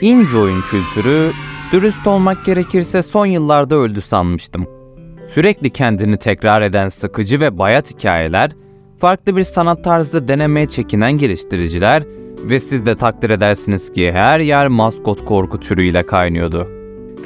Indie oyun kültürü, dürüst olmak gerekirse son yıllarda öldü sanmıştım. Sürekli kendini tekrar eden sıkıcı ve bayat hikayeler, farklı bir sanat tarzı denemeye çekinen geliştiriciler ve siz de takdir edersiniz ki her yer maskot korku türüyle kaynıyordu.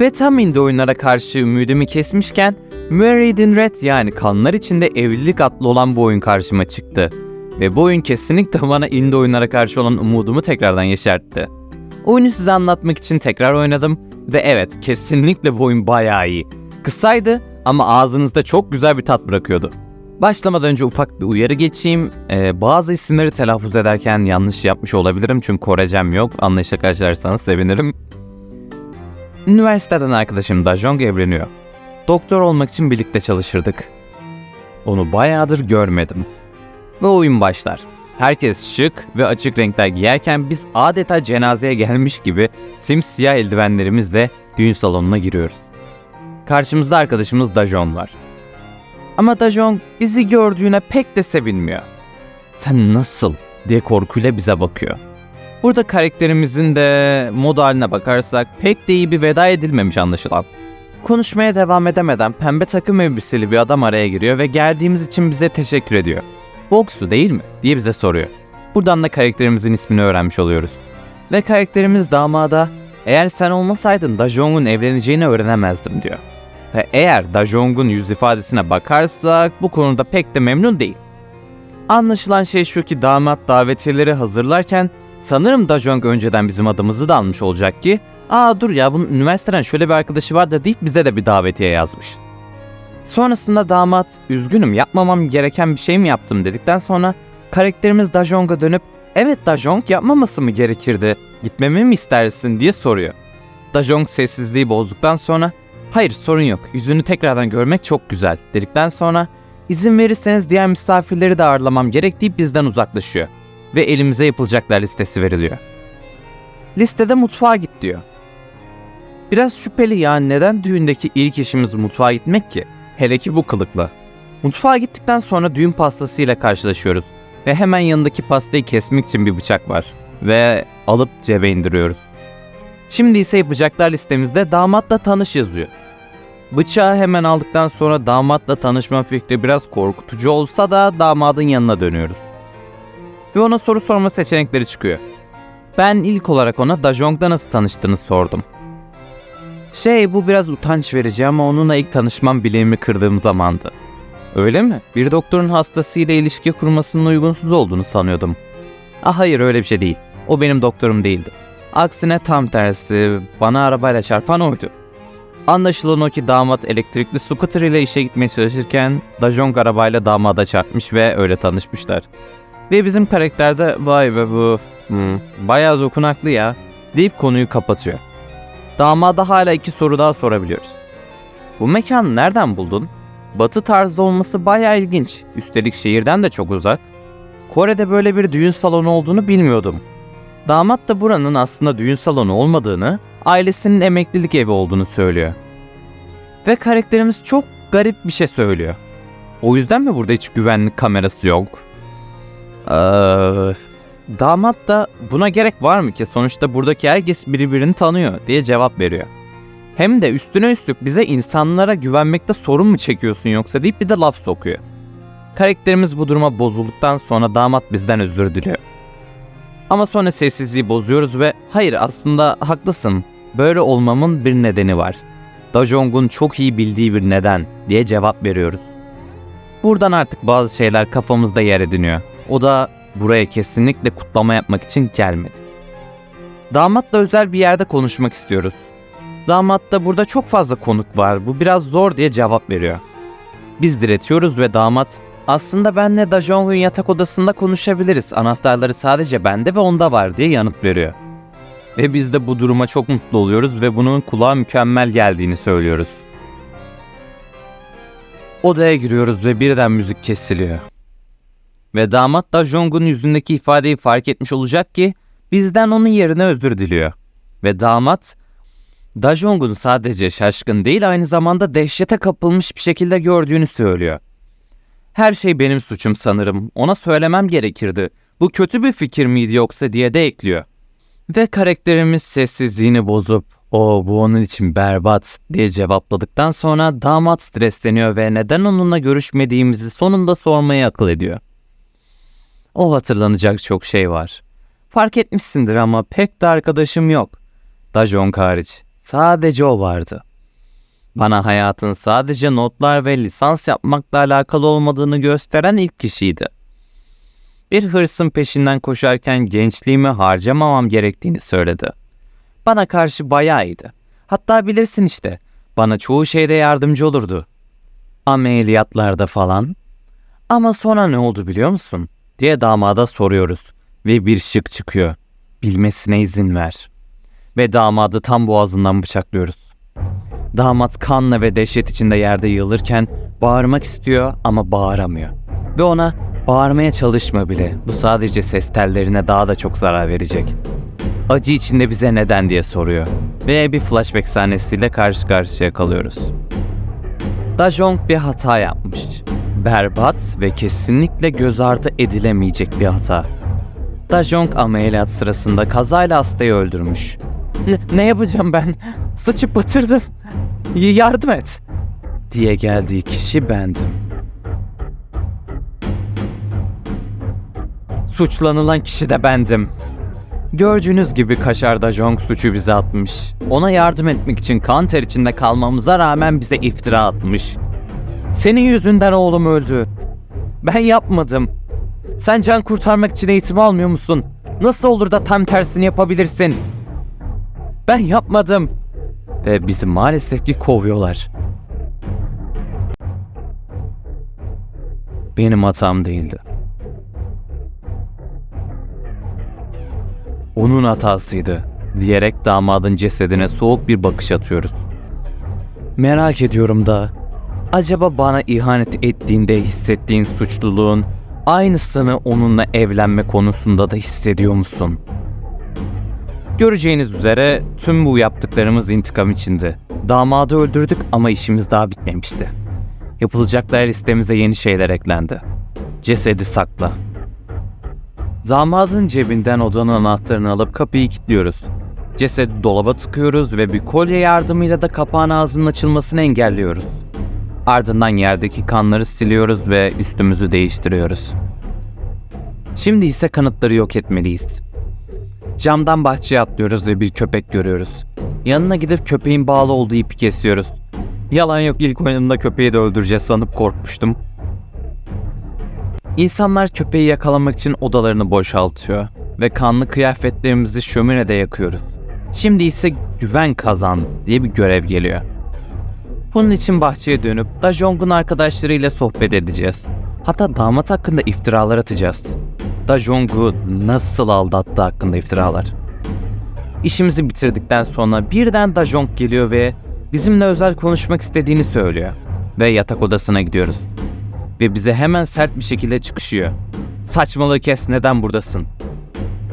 Ve tam indie oyunlara karşı ümidimi kesmişken Married in Red yani kanlar içinde evlilik adlı olan bu oyun karşıma çıktı. Ve bu oyun kesinlikle bana indie oyunlara karşı olan umudumu tekrardan yeşertti. Oyunu size anlatmak için tekrar oynadım ve evet kesinlikle bu oyun bayağı iyi. Kısaydı ama ağzınızda çok güzel bir tat bırakıyordu. Başlamadan önce ufak bir uyarı geçeyim. Ee, bazı isimleri telaffuz ederken yanlış yapmış olabilirim çünkü Korecem yok. Anlayışla karşılarsanız sevinirim. Üniversiteden arkadaşım Dajong evleniyor. Doktor olmak için birlikte çalışırdık. Onu bayağıdır görmedim. Ve oyun başlar. Herkes şık ve açık renkler giyerken biz adeta cenazeye gelmiş gibi simsiyah eldivenlerimizle düğün salonuna giriyoruz. Karşımızda arkadaşımız Dajon var. Ama Dajon bizi gördüğüne pek de sevinmiyor. Sen nasıl diye korkuyla bize bakıyor. Burada karakterimizin de mod haline bakarsak pek de iyi bir veda edilmemiş anlaşılan. Konuşmaya devam edemeden pembe takım elbiseli bir adam araya giriyor ve geldiğimiz için bize teşekkür ediyor. Boksu değil mi? diye bize soruyor. Buradan da karakterimizin ismini öğrenmiş oluyoruz. Ve karakterimiz damada eğer sen olmasaydın Dajong'un evleneceğini öğrenemezdim diyor. Ve eğer Dajong'un yüz ifadesine bakarsak bu konuda pek de memnun değil. Anlaşılan şey şu ki damat davetiyeleri hazırlarken sanırım Dajong önceden bizim adımızı da almış olacak ki ''Aa dur ya bunun üniversiteden şöyle bir arkadaşı var da deyip bize de bir davetiye yazmış.'' Sonrasında damat üzgünüm yapmamam gereken bir şey mi yaptım dedikten sonra karakterimiz Dajong'a dönüp evet Dajong yapmaması mı gerekirdi gitmemi mi istersin diye soruyor. Dajong sessizliği bozduktan sonra hayır sorun yok yüzünü tekrardan görmek çok güzel dedikten sonra izin verirseniz diğer misafirleri de ağırlamam gerek deyip bizden uzaklaşıyor ve elimize yapılacaklar listesi veriliyor. Listede mutfağa git diyor. Biraz şüpheli ya neden düğündeki ilk işimiz mutfağa gitmek ki? Hele ki bu kılıkla. Mutfağa gittikten sonra düğün pastasıyla karşılaşıyoruz ve hemen yanındaki pastayı kesmek için bir bıçak var ve alıp cebe indiriyoruz. Şimdi ise yapacaklar listemizde damatla tanış yazıyor. Bıçağı hemen aldıktan sonra damatla tanışma fikri biraz korkutucu olsa da damadın yanına dönüyoruz. Ve ona soru sorma seçenekleri çıkıyor. Ben ilk olarak ona Dajong'da nasıl tanıştığını sordum. Şey bu biraz utanç verici ama onunla ilk tanışmam bileğimi kırdığım zamandı. Öyle mi? Bir doktorun hastasıyla ilişki kurmasının uygunsuz olduğunu sanıyordum. Ah hayır öyle bir şey değil. O benim doktorum değildi. Aksine tam tersi bana arabayla çarpan oydu. Anlaşılan o ki damat elektrikli scooter ile işe gitmeye çalışırken Dajong arabayla damada çarpmış ve öyle tanışmışlar. Ve bizim karakterde vay be bu hmm, bayağı dokunaklı ya deyip konuyu kapatıyor. Damada hala iki soru daha sorabiliyoruz. Bu mekanı nereden buldun? Batı tarzda olması bayağı ilginç. Üstelik şehirden de çok uzak. Kore'de böyle bir düğün salonu olduğunu bilmiyordum. Damat da buranın aslında düğün salonu olmadığını, ailesinin emeklilik evi olduğunu söylüyor. Ve karakterimiz çok garip bir şey söylüyor. O yüzden mi burada hiç güvenlik kamerası yok? Ee, damat da buna gerek var mı ki sonuçta buradaki herkes birbirini tanıyor diye cevap veriyor. Hem de üstüne üstlük bize insanlara güvenmekte sorun mu çekiyorsun yoksa deyip bir de laf sokuyor. Karakterimiz bu duruma bozulduktan sonra damat bizden özür diliyor. Ama sonra sessizliği bozuyoruz ve hayır aslında haklısın. Böyle olmamın bir nedeni var. Dajong'un çok iyi bildiği bir neden diye cevap veriyoruz. Buradan artık bazı şeyler kafamızda yer ediniyor. O da buraya kesinlikle kutlama yapmak için gelmedi. Damatla özel bir yerde konuşmak istiyoruz. Damat da burada çok fazla konuk var. Bu biraz zor diye cevap veriyor. Biz diretiyoruz ve damat aslında benle Dajong'un yatak odasında konuşabiliriz. Anahtarları sadece bende ve onda var diye yanıt veriyor. Ve biz de bu duruma çok mutlu oluyoruz ve bunun kulağa mükemmel geldiğini söylüyoruz. Odaya giriyoruz ve birden müzik kesiliyor. Ve damat da Jong'un yüzündeki ifadeyi fark etmiş olacak ki bizden onun yerine özür diliyor. Ve damat Dajong'un sadece şaşkın değil aynı zamanda dehşete kapılmış bir şekilde gördüğünü söylüyor. Her şey benim suçum sanırım. Ona söylemem gerekirdi. Bu kötü bir fikir miydi yoksa diye de ekliyor. Ve karakterimiz sessizliğini bozup o bu onun için berbat diye cevapladıktan sonra damat stresleniyor ve neden onunla görüşmediğimizi sonunda sormayı akıl ediyor. O hatırlanacak çok şey var. Fark etmişsindir ama pek de arkadaşım yok. Dajon hariç. Sadece o vardı. Bana hayatın sadece notlar ve lisans yapmakla alakalı olmadığını gösteren ilk kişiydi. Bir hırsın peşinden koşarken gençliğimi harcamamam gerektiğini söyledi. Bana karşı bayağı iyiydi. Hatta bilirsin işte, bana çoğu şeyde yardımcı olurdu. Ameliyatlarda falan. Ama sonra ne oldu biliyor musun? Diye damada soruyoruz ve bir şık çıkıyor. Bilmesine izin ver. Ve damadı tam boğazından bıçaklıyoruz. Damat kanla ve dehşet içinde yerde yığılırken bağırmak istiyor ama bağıramıyor. Ve ona bağırmaya çalışma bile. Bu sadece ses tellerine daha da çok zarar verecek. Acı içinde bize neden diye soruyor. Ve bir flashback sahnesiyle karşı karşıya kalıyoruz. Dajong bir hata yapmış. Berbat ve kesinlikle göz ardı edilemeyecek bir hata. Dajong ameliyat sırasında kazayla hastayı öldürmüş. Ne, ne yapacağım ben? Sıçıp batırdım. Y- yardım et. Diye geldiği kişi bendim. Suçlanılan kişi de bendim. Gördüğünüz gibi Kaşar Dajong suçu bize atmış. Ona yardım etmek için kan ter içinde kalmamıza rağmen bize iftira atmış. Senin yüzünden oğlum öldü. Ben yapmadım. Sen can kurtarmak için eğitim almıyor musun? Nasıl olur da tam tersini yapabilirsin? Ben yapmadım. Ve bizi maalesef ki kovuyorlar. Benim hatam değildi. Onun hatasıydı diyerek damadın cesedine soğuk bir bakış atıyoruz. Merak ediyorum da acaba bana ihanet ettiğinde hissettiğin suçluluğun aynısını onunla evlenme konusunda da hissediyor musun? Göreceğiniz üzere tüm bu yaptıklarımız intikam içindi. Damadı öldürdük ama işimiz daha bitmemişti. Yapılacaklar listemize yeni şeyler eklendi. Cesedi sakla. Damadın cebinden odanın anahtarını alıp kapıyı kilitliyoruz. Cesedi dolaba tıkıyoruz ve bir kolye yardımıyla da kapağın ağzının açılmasını engelliyoruz. Ardından yerdeki kanları siliyoruz ve üstümüzü değiştiriyoruz. Şimdi ise kanıtları yok etmeliyiz. Camdan bahçeye atlıyoruz ve bir köpek görüyoruz. Yanına gidip köpeğin bağlı olduğu ipi kesiyoruz. Yalan yok ilk oyunumda köpeği de öldüreceğiz sanıp korkmuştum. İnsanlar köpeği yakalamak için odalarını boşaltıyor ve kanlı kıyafetlerimizi şöminede yakıyoruz. Şimdi ise güven kazan diye bir görev geliyor. Bunun için bahçeye dönüp Dajong'un arkadaşlarıyla sohbet edeceğiz. Hatta damat hakkında iftiralar atacağız. Dajong'u nasıl aldattı hakkında iftiralar. İşimizi bitirdikten sonra birden Dajong geliyor ve bizimle özel konuşmak istediğini söylüyor. Ve yatak odasına gidiyoruz. Ve bize hemen sert bir şekilde çıkışıyor. Saçmalığı kes neden buradasın?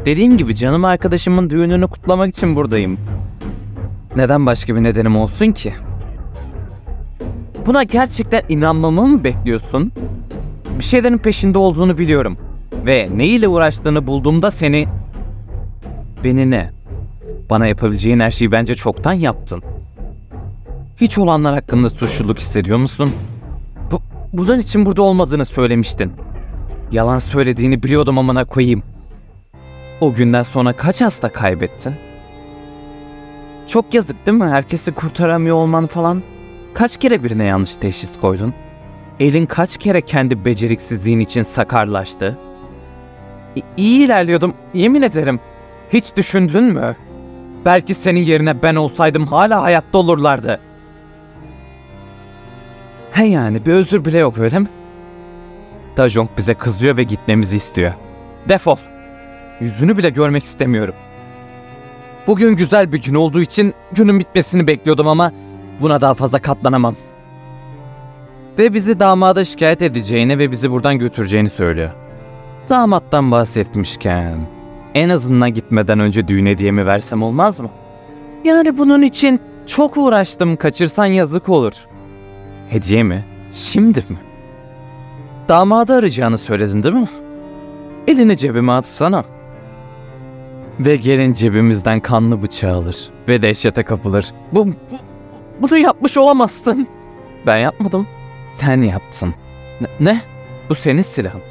Dediğim gibi canım arkadaşımın düğününü kutlamak için buradayım. Neden başka bir nedenim olsun ki? Buna gerçekten inanmamı mı bekliyorsun? Bir şeylerin peşinde olduğunu biliyorum. Ve neyle uğraştığını bulduğumda seni... Beni ne? Bana yapabileceğin her şeyi bence çoktan yaptın. Hiç olanlar hakkında suçluluk hissediyor musun? Bu, bunun için burada olmadığını söylemiştin. Yalan söylediğini biliyordum amına koyayım. O günden sonra kaç hasta kaybettin? Çok yazık değil mi? Herkesi kurtaramıyor olman falan. Kaç kere birine yanlış teşhis koydun? Elin kaç kere kendi beceriksizliğin için sakarlaştı? İ- iyi ilerliyordum, yemin ederim. Hiç düşündün mü? Belki senin yerine ben olsaydım hala hayatta olurlardı. He yani bir özür bile yok öyle mi? Dajong bize kızıyor ve gitmemizi istiyor. Defol. Yüzünü bile görmek istemiyorum. Bugün güzel bir gün olduğu için günün bitmesini bekliyordum ama buna daha fazla katlanamam. Ve bizi damada şikayet edeceğini ve bizi buradan götüreceğini söylüyor. Damattan bahsetmişken en azından gitmeden önce düğün hediyemi versem olmaz mı? Yani bunun için çok uğraştım kaçırsan yazık olur. Hediye mi? Şimdi mi? Damadı arayacağını söyledin değil mi? Elini cebime atsana. Ve gelin cebimizden kanlı bıçağı alır ve dehşete kapılır. Bu, bu bunu yapmış olamazsın. Ben yapmadım. Sen yaptın. Ne? ne? Bu senin silahın.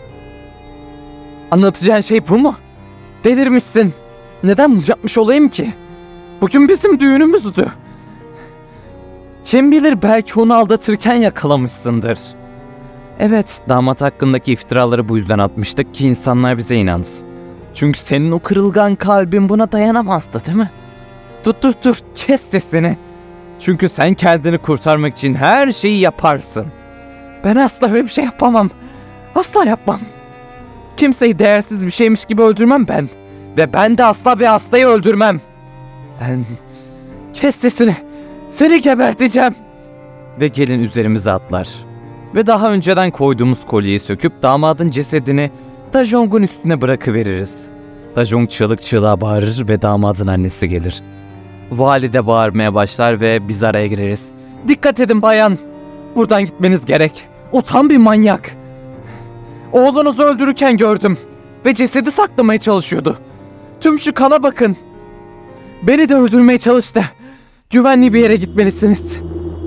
Anlatacağın şey bu mu? Delirmişsin. Neden bunu yapmış olayım ki? Bugün bizim düğünümüzdü. Kim bilir belki onu aldatırken yakalamışsındır. Evet, damat hakkındaki iftiraları bu yüzden atmıştık ki insanlar bize inansın. Çünkü senin o kırılgan kalbin buna dayanamazdı değil mi? Dur dur dur, kes sesini. Çünkü sen kendini kurtarmak için her şeyi yaparsın. Ben asla böyle bir şey yapamam. Asla yapmam. Kimseyi değersiz bir şeymiş gibi öldürmem ben. Ve ben de asla bir hastayı öldürmem. Sen kes sesini. Seni geberteceğim. Ve gelin üzerimize atlar. Ve daha önceden koyduğumuz kolyeyi söküp damadın cesedini Dajong'un üstüne bırakıveririz. Dajong çığlık çığlığa bağırır ve damadın annesi gelir. Valide bağırmaya başlar ve biz araya gireriz. Dikkat edin bayan. Buradan gitmeniz gerek. O tam bir manyak. Oğlunuzu öldürürken gördüm. Ve cesedi saklamaya çalışıyordu. Tüm şu kana bakın. Beni de öldürmeye çalıştı. Güvenli bir yere gitmelisiniz.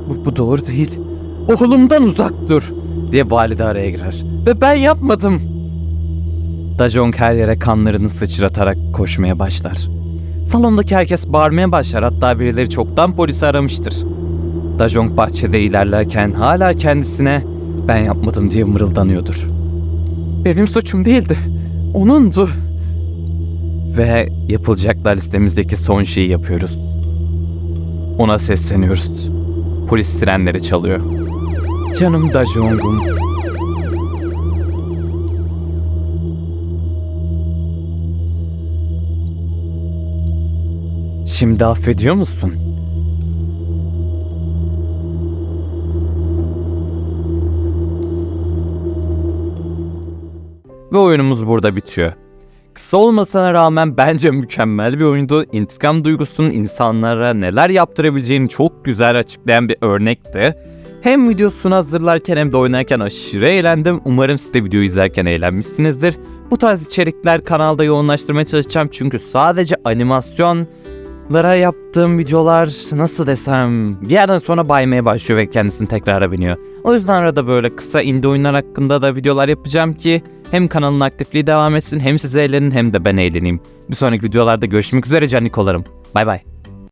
Bu, bu doğru değil. Oğlumdan uzak dur. Diye valide araya girer. Ve ben yapmadım. Dajong her yere kanlarını sıçratarak koşmaya başlar. Salondaki herkes bağırmaya başlar hatta birileri çoktan polisi aramıştır. Dajong bahçede ilerlerken hala kendisine ben yapmadım diye mırıldanıyordur. Benim suçum değildi. Onundu. Ve yapılacaklar listemizdeki son şeyi yapıyoruz. Ona sesleniyoruz. Polis sirenleri çalıyor. Canım Dajong'um. Şimdi affediyor musun? Ve oyunumuz burada bitiyor. Kısa olmasına rağmen bence mükemmel bir oyundu. İntikam duygusunun insanlara neler yaptırabileceğini çok güzel açıklayan bir örnekti. Hem videosunu hazırlarken hem de oynarken aşırı eğlendim. Umarım siz de videoyu izlerken eğlenmişsinizdir. Bu tarz içerikler kanalda yoğunlaştırmaya çalışacağım çünkü sadece animasyonlara yaptığım videolar nasıl desem bir yerden sonra baymaya başlıyor ve kendisini tekrara biniyor. O yüzden arada böyle kısa indie oyunlar hakkında da videolar yapacağım ki hem kanalın aktifliği devam etsin hem siz eğlenin hem de ben eğleneyim. Bir sonraki videolarda görüşmek üzere canikolarım. Bay bay.